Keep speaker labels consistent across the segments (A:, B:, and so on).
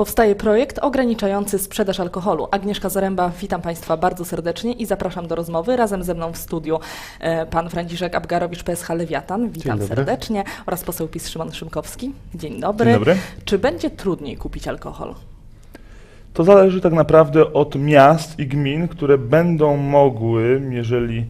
A: Powstaje projekt ograniczający sprzedaż alkoholu. Agnieszka Zaręba, witam Państwa bardzo serdecznie i zapraszam do rozmowy. Razem ze mną w studiu e, pan Franciszek Abgarowicz, PSH Lewiatan, witam serdecznie, oraz poseł PiS Szymon Szymkowski. Dzień dobry.
B: Dzień dobry.
A: Czy będzie trudniej kupić alkohol?
B: To zależy tak naprawdę od miast i gmin, które będą mogły, jeżeli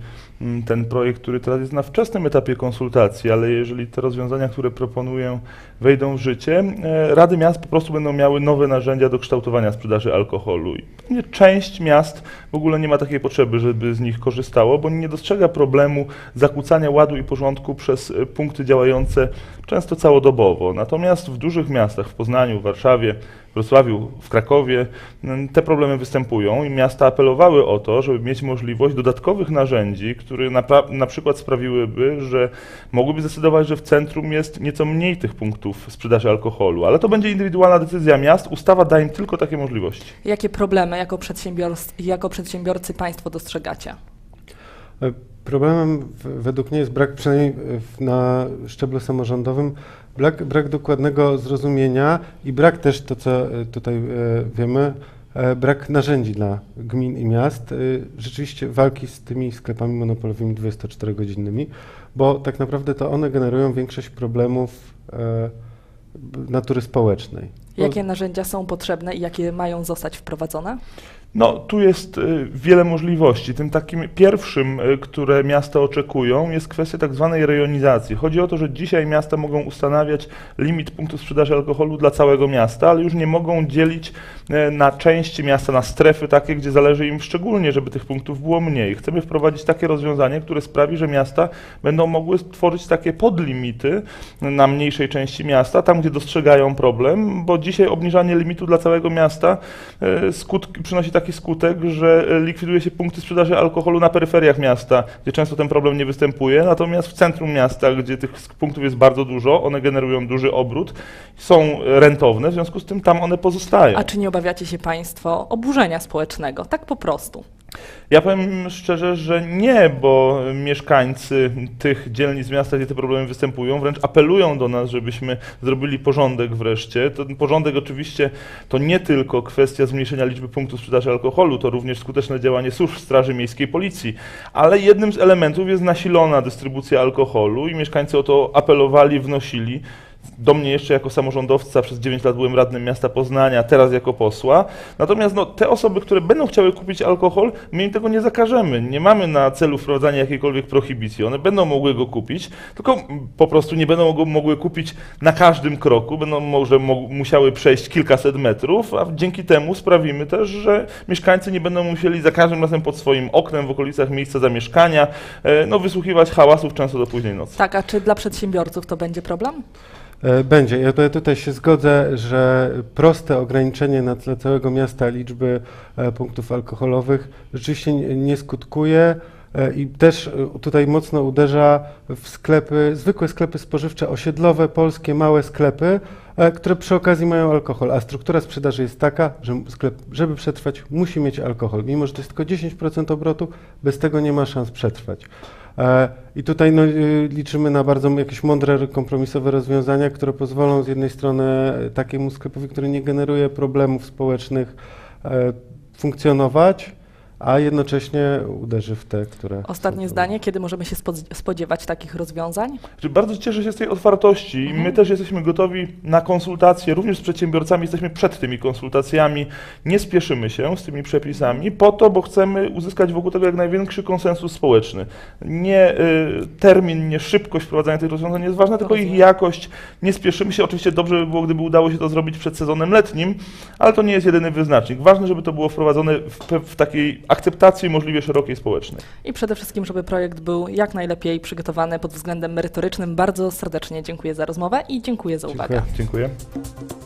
B: ten projekt, który teraz jest na wczesnym etapie konsultacji, ale jeżeli te rozwiązania, które proponuję, wejdą w życie, e, Rady Miast po prostu będą miały nowe narzędzia do kształtowania sprzedaży alkoholu. I część miast w ogóle nie ma takiej potrzeby, żeby z nich korzystało, bo nie dostrzega problemu zakłócania ładu i porządku przez e, punkty działające często całodobowo. Natomiast w dużych miastach, w Poznaniu, w Warszawie, w Wrocławiu, w Krakowie, te problemy występują i miasta apelowały o to, żeby mieć możliwość dodatkowych narzędzi, które na, na przykład sprawiłyby, że mogłyby zdecydować, że w centrum jest nieco mniej tych punktów sprzedaży alkoholu, ale to będzie indywidualna decyzja miast. Ustawa daje im tylko takie możliwości.
A: Jakie problemy jako, przedsiębiorc- jako przedsiębiorcy Państwo dostrzegacie?
C: E, Problemem według mnie jest brak, przynajmniej w- na szczeblu samorządowym, brak, brak dokładnego zrozumienia i brak też, to co e, tutaj e, wiemy, e, brak narzędzi dla gmin i miast, e, rzeczywiście walki z tymi sklepami monopolowymi 24-godzinnymi, bo tak naprawdę to one generują większość problemów e, natury społecznej.
A: Jakie narzędzia są potrzebne i jakie mają zostać wprowadzone?
B: No, tu jest y, wiele możliwości. Tym takim pierwszym, y, które miasta oczekują, jest kwestia tak zwanej rejonizacji. Chodzi o to, że dzisiaj miasta mogą ustanawiać limit punktów sprzedaży alkoholu dla całego miasta, ale już nie mogą dzielić y, na części miasta, na strefy takie, gdzie zależy im szczególnie, żeby tych punktów było mniej. Chcemy wprowadzić takie rozwiązanie, które sprawi, że miasta będą mogły tworzyć takie podlimity na mniejszej części miasta, tam gdzie dostrzegają problem, bo dzisiaj obniżanie limitu dla całego miasta skutki, przynosi taki skutek, że e, likwiduje się punkty sprzedaży alkoholu na peryferiach miasta, gdzie często ten problem nie występuje, natomiast w centrum miasta, gdzie tych punktów jest bardzo dużo, one generują duży obrót, są rentowne, w związku z tym tam one pozostają.
A: A czy nie obawiacie się Państwo oburzenia społecznego? Tak po prostu.
B: Ja powiem szczerze, że nie, bo mieszkańcy tych dzielnic miasta, gdzie te problemy występują, wręcz apelują do nas, żebyśmy zrobili porządek wreszcie. Ten porządek oczywiście to nie tylko kwestia zmniejszenia liczby punktów sprzedaży alkoholu, to również skuteczne działanie służb Straży Miejskiej Policji, ale jednym z elementów jest nasilona dystrybucja alkoholu i mieszkańcy o to apelowali, wnosili. Do mnie jeszcze jako samorządowca przez 9 lat byłem radnym miasta Poznania, teraz jako posła. Natomiast no, te osoby, które będą chciały kupić alkohol, my im tego nie zakażemy. Nie mamy na celu wprowadzania jakiejkolwiek prohibicji. One będą mogły go kupić, tylko po prostu nie będą mogły kupić na każdym kroku, będą może mo musiały przejść kilkaset metrów, a dzięki temu sprawimy też, że mieszkańcy nie będą musieli za każdym razem pod swoim oknem w okolicach miejsca zamieszkania e, no, wysłuchiwać hałasów często do późnej nocy.
A: Tak, a czy dla przedsiębiorców to będzie problem?
C: E, Będzie. Ja tutaj, się zgodzę, że proste ograniczenie na tle całego miasta liczby e, punktów alkoholowych rzeczywiście nie, skutkuje e, i też tutaj mocno uderza w sklepy, zwykłe sklepy spożywcze, osiedlowe, polskie, małe sklepy, które przy okazji mają alkohol, a struktura sprzedaży jest taka, że sklep, żeby przetrwać, musi mieć alkohol. Mimo, że to jest tylko 10% obrotu, bez tego nie ma szans przetrwać. E, I tutaj no, y, liczymy na bardzo jakieś mądre, kompromisowe rozwiązania, które pozwolą z jednej strony e, takiemu sklepowi, który nie generuje problemów społecznych, e, funkcjonować, a jednocześnie uderzy w te, które.
A: Ostatnie
C: są
A: zdanie, kiedy możemy się spod- spodziewać takich rozwiązań?
B: Bardzo cieszę się z tej otwartości i my też jesteśmy gotowi na konsultacje, również z przedsiębiorcami jesteśmy przed tymi konsultacjami. Nie spieszymy się z tymi przepisami po to, bo chcemy uzyskać wokół tego jak największy konsensus społeczny. Nie y, termin, nie szybkość wprowadzania tych rozwiązań jest ważna, tylko ich
A: Rozumiem.
B: jakość. Nie spieszymy się. Oczywiście dobrze by było, gdyby udało się to zrobić przed sezonem letnim, ale to nie jest jedyny wyznacznik. Ważne, żeby to było wprowadzone w, w takiej akceptacji możliwie szerokiej społecznej.
A: I przede wszystkim, żeby projekt był jak najlepiej przygotowany pod względem merytorycznym. Bardzo serdecznie dziękuję za rozmowę i dziękuję za uwagę.
C: Dziękuję.
B: Dziękuję.